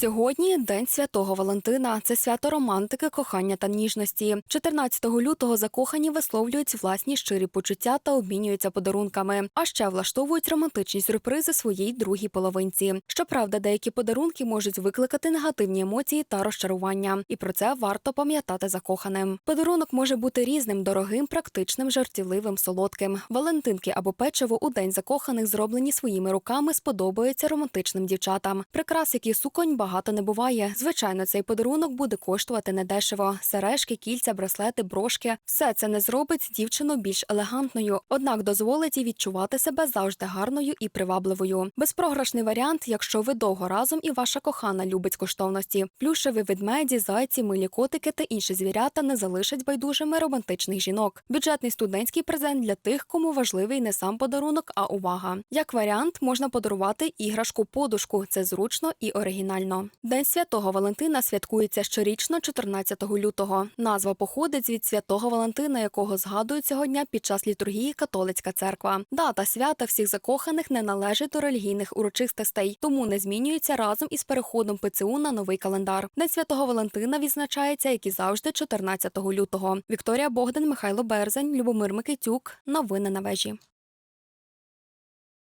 Сьогодні День Святого Валентина. Це свято романтики, кохання та ніжності. 14 лютого закохані висловлюють власні щирі почуття та обмінюються подарунками. А ще влаштовують романтичні сюрпризи своїй другій половинці. Щоправда, деякі подарунки можуть викликати негативні емоції та розчарування, і про це варто пам'ятати закоханим. Подарунок може бути різним, дорогим, практичним, жартівливим, солодким. Валентинки або печиво у день закоханих зроблені своїми руками, сподобаються романтичним дівчатам. Прикрас, як і суконь, багато не буває. Звичайно, цей подарунок буде коштувати недешево. Сережки, кільця, браслети, брошки все це не зробить дівчину більш елегантною, однак дозволить їй відчувати себе завжди гарною і привабливою. Безпрограшний варіант, якщо ви довго разом і ваша кохана любить коштовності. Плюшеві ведмеді, зайці, милі котики та інші звірята не залишать байдужими романтичних жінок. Бюджетний студентський презент для тих, кому важливий не сам подарунок, а увага. Як варіант, можна подарувати іграшку-подушку. Це зручно і оригінально. День святого Валентина святкується щорічно 14 лютого. Назва походить від святого Валентина, якого згадують цього дня під час літургії католицька церква. Дата свята всіх закоханих не належить до релігійних урочистостей, тому не змінюється разом із переходом ПЦУ на новий календар. День святого Валентина відзначається, як і завжди, 14 лютого. Вікторія Богдан, Михайло Берзень, Любомир Микитюк. Новини на вежі.